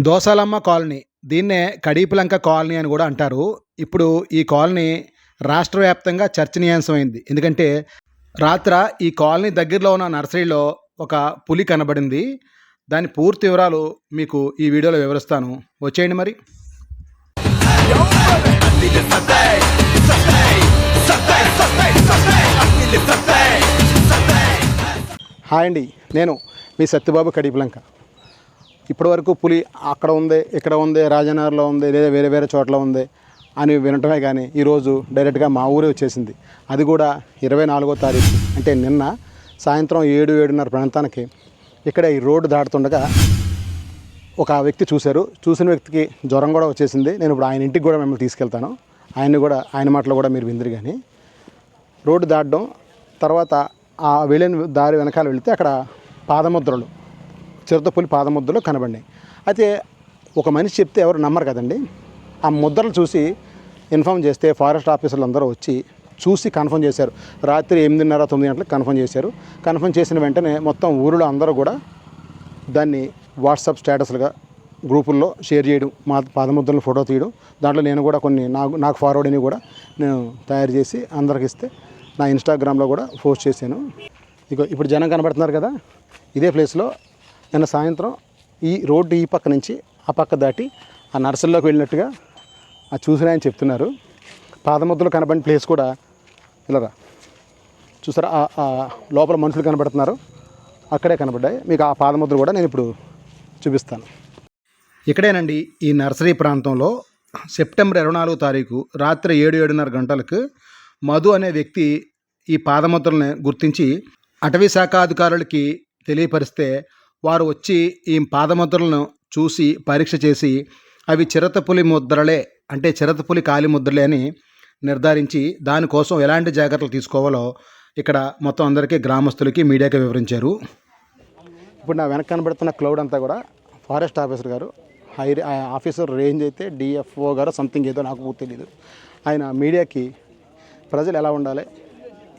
Dosalamma colony. దీన్నే Kadiyapulanka colony అని కూడా అంటారు. ఇప్పుడు ఈ కాలనీ రాష్ట్ర వ్యాప్తంగా చర్చనీయాంశమైంది. ఎందుకంటే రాత్ర ఈ కాలనీ దగ్గరలో ఉన్న నర్సరీలో ఒక పులి కనబడింది. దాని పూర్తి వివరాలు మీకు ఈ వీడియోలో వివరిస్తాను. వచ్చేయండి మరి. హాయ్ అండి. నేను మీ సత్యబాబు కడీపులంక. ఇప్పటివరకు పులి అక్కడ ఉంది ఇక్కడ ఉంది రాజనగర్లో ఉంది లేదా వేరే వేరే చోట్ల ఉంది అని వినటమే కానీ ఈరోజు డైరెక్ట్గా మా ఊరే వచ్చేసింది. అది కూడా ఇరవై నాలుగో తారీఖు. అంటే నిన్న సాయంత్రం ఏడు ఏడున్నర ప్రాంతానికి ఇక్కడ ఈ రోడ్డు దాటుతుండగా ఒక వ్యక్తి చూశారు. చూసిన వ్యక్తికి జ్వరం కూడా వచ్చేసింది. నేను ఇప్పుడు ఆయన ఇంటికి కూడా మిమ్మల్ని తీసుకెళ్తాను. ఆయన్ని కూడా ఆయన మాటలు కూడా మీరు విందిరు కానీ. రోడ్డు దాటడం తర్వాత ఆ వెళ్ళిన దారి వెనకాల వెళితే అక్కడ పాదముద్రలు చిరుతపులి పాదముద్రలు కనబడినాయి. అయితే ఒక మనిషి చెప్తే ఎవరు నమ్మరు కదండి. ఆ ముద్రలు చూసి ఇన్ఫామ్ చేస్తే ఫారెస్ట్ ఆఫీసర్లు అందరూ వచ్చి చూసి కన్ఫర్మ్ చేశారు. రాత్రి ఎనిమిదిన్నర తొమ్మిది గంటలకు కన్ఫర్మ్ చేశారు. కన్ఫర్మ్ చేసిన వెంటనే మొత్తం ఊరిలో అందరూ కూడా దాన్ని వాట్సాప్ స్టేటస్లుగా గ్రూపుల్లో షేర్ చేయడం మా పాదముద్రలు ఫోటో తీయడం. దాంట్లో నేను కూడా కొన్ని నాకు నాకు ఫార్వర్డ్ అని కూడా నేను తయారు చేసి అందరికి ఇస్తే నా ఇన్స్టాగ్రామ్లో కూడా పోస్ట్ చేశాను. ఇక ఇప్పుడు జనం కనబడుతున్నారు కదా. ఇదే ప్లేస్లో నిన్న సాయంత్రం ఈ రోడ్డు ఈ పక్క నుంచి ఆ పక్క దాటి ఆ నర్సరీలోకి వెళ్ళినట్టుగా ఆ చూసిన ఆయన చెప్తున్నారు. పాదముద్రలు కనబడిన ప్లేస్ కూడా ఇలా చూసారా? ఆ- లోపల మనుషులు కనబడుతున్నారు. అక్కడే కనబడ్డాయి. మీకు ఆ పాదముద్ర కూడా నేను ఇప్పుడు చూపిస్తాను. ఇక్కడేనండి ఈ నర్సరీ ప్రాంతంలో సెప్టెంబర్ ఇరవై నాలుగో తారీఖు రాత్రి ఏడు ఏడున్నర గంటలకు మధు అనే వ్యక్తి ఈ పాదముద్రల్ని గుర్తించి అటవీ శాఖ అధికారులకి తెలియపరిస్తే వారు వచ్చి ఈ పాదముద్రలను చూసి పరీక్ష చేసి అవి చిరతపులి ముద్రలే అంటే చిరతపులి కాలి ముద్రలే అని నిర్ధారించి దానికోసం ఎలాంటి జాగ్రత్తలు తీసుకోవాలో ఇక్కడ మొత్తం అందరికీ గ్రామస్తులకి మీడియాకి వివరించారు. ఇప్పుడు నా వెనక కనబడుతున్న క్లౌడ్ అంతా కూడా ఫారెస్ట్ ఆఫీసర్ గారు హై ఆ ఆఫీసర్ రేంజ్ అయితే డిఎఫ్ఓ గారు సంథింగ్ ఏదో నాకు తెలియదు ఆయన మీడియాకి ప్రజలు ఎలా ఉండాలి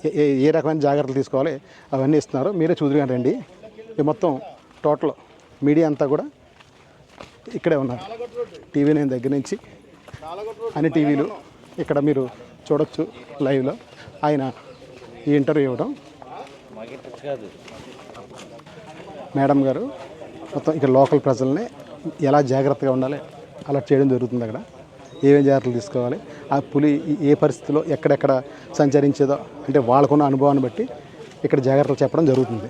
ఏ- ఏ ఏ రకమైన జాగ్రత్తలు తీసుకోవాలి అవన్నీ ఇస్తున్నారు. మీరే చూదురు రండి. ఇది మొత్తం టోటల్ మీడియా అంతా కూడా ఇక్కడే ఉన్నారు. టీవీ నేను దగ్గర నుంచి అన్ని టీవీలు ఇక్కడ మీరు చూడొచ్చు లైవ్లో. ఆయన ఈ ఇంటర్వ్యూ ఇవ్వడం. మేడం గారు మొత్తం ఇక్కడ లోకల్ ప్రజల్ని ఎలా జాగ్రత్తగా ఉండాలి అలా చేయడం జరుగుతుంది అక్కడ. ఏమేమి జాగ్రత్తలు తీసుకోవాలి? ఆ పులి ఏ పరిస్థితిలో ఎక్కడెక్కడ సంచరించేదో అంటే వాళ్ళకున్న అనుభవాన్ని బట్టి ఇక్కడ జాగ్రత్తలు చెప్పడం జరుగుతుంది.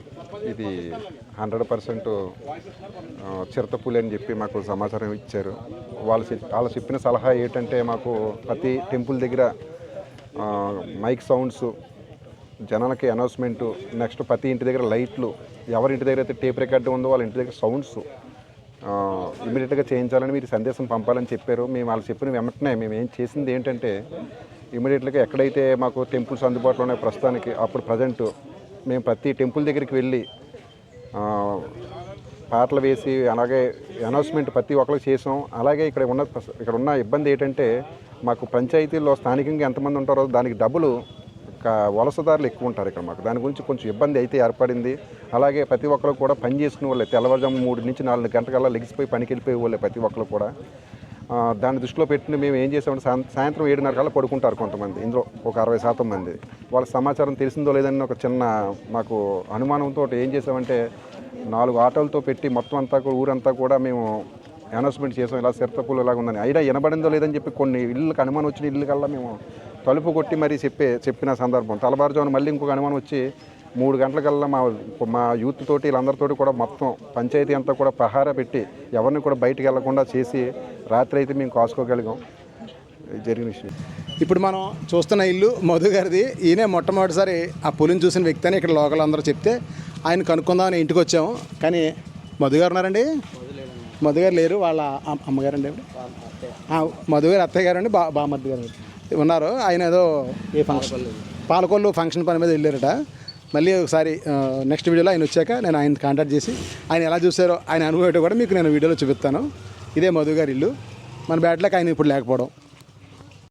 ఇది హండ్రెడ్ పర్సెంట్ చిరతపులి అని చెప్పి మాకు సమాచారం ఇచ్చారు. వాళ్ళు వాళ్ళు చెప్పిన సలహా ఏంటంటే మాకు ప్రతి టెంపుల్ దగ్గర మైక్ సౌండ్స్ జనాలకి అనౌన్స్మెంటు నెక్స్ట్ ప్రతి ఇంటి దగ్గర లైట్లు ఎవరి ఇంటి దగ్గర అయితే టేప్ రికార్డు ఉందో వాళ్ళ ఇంటి దగ్గర సౌండ్స్ ఇమీడియట్గా చేయించాలని మీరు సందేశం పంపాలని చెప్పారు. మేము వాళ్ళు చెప్పిన వెంటనే మేము ఏం చేసింది ఏంటంటే ఇమీడియట్గా ఎక్కడైతే మాకు టెంపుల్స్ అందుబాటులో ఉన్నాయి ప్రస్తుతానికి అప్పుడు ప్రజెంట్ మేము ప్రతి టెంపుల్ దగ్గరికి వెళ్ళి పాటలు వేసి అలాగే అనౌన్స్మెంట్ ప్రతి ఒక్కరికి చేసాం. అలాగే ఇక్కడ ఉన్న ఇక్కడ ఉన్న ఇబ్బంది ఏంటంటే మాకు పంచాయతీల్లో స్థానికంగా ఎంతమంది ఉంటారో దానికి డబ్బులు వలసదారులు ఎక్కువ ఉంటారు ఇక్కడ మాకు. దాని గురించి కొంచెం ఇబ్బంది అయితే ఏర్పడింది. అలాగే ప్రతి ఒక్కరు కూడా పని చేసుకునే వాళ్ళే. తెల్లవారుజాము మూడు నుంచి నాలుగు గంటకల్లా లెగిసిపోయి పనికి వెళ్ళిపోయే వాళ్ళే ప్రతి ఒక్కరు కూడా. దాన్ని దృష్టిలో పెట్టుకుని మేము ఏం చేసామంటే సాయం- సాయంత్రం ఏడున్నర కల్లా పడుకుంటారు కొంతమంది. ఇందులో ఒక అరవై శాతం మంది. వాళ్ళ సమాచారం తెలిసిందో లేదని ఒక చిన్న మాకు అనుమానంతో ఏం చేసామంటే నాలుగు ఆటోలతో పెట్టి మొత్తం అంతా కూడా ఊరంతా కూడా మేము అనౌన్స్మెంట్ చేసాం. ఇలా సిరతపూలు ఇలాగ ఉందని. ఐడా వినబడిందో లేదని చెప్పి కొన్ని ఇళ్ళకి అనుమానం వచ్చిన ఇల్లు కల్లా మేము తలుపు కొట్టి మరీ చెప్పే చెప్పిన సందర్భం. తలబారుజామున మళ్ళీ ఇంకొక అనుమానం వచ్చి మూడు గంటలకల్లా మా మా యూత్ తోటి వీళ్ళందరితోటి కూడా మొత్తం పంచాయతీ అంతా కూడా పహారా పెట్టి ఎవరిని కూడా బయటకు వెళ్ళకుండా చేసి రాత్రి అయితే మేము కాసుకోగలిగాం. జరిగిన విషయం. ఇప్పుడు మనం చూస్తున్న ఇల్లు మధు గారిది. ఈయనే మొట్టమొదటిసారి ఆ పులిని చూసిన వ్యక్తి అని ఇక్కడ లోకల్ అందరూ చెప్తే ఆయన కనుక్కుందామని ఇంటికి వచ్చాము కానీ మధు గారు ఉన్నారండి? మధు గారు లేరు. వాళ్ళ అమ్మగారు అమ్మగారండి ఆవిడ? మధు గారు అత్తయ్య గారు అండి. బా బామర్ది గారు ఉన్నారు. ఆయన ఏదో ఏ ఫంక్షన్ పాలకొల్లు ఫంక్షన్ పని మీద వెళ్ళారట. మళ్ళీ ఒకసారి నెక్స్ట్ వీడియోలో ఆయన వచ్చాక నేను ఆయన కాంటాక్ట్ చేసి ఆయన ఎలా చూసారో ఆయన అనుభవం కూడా మీకు నేను వీడియోలో చూపిస్తాను. ఇదే మధు గారి ఇల్లు. మన బ్యాట్లోకి ఆయన ఇప్పుడు లేకపోవడం.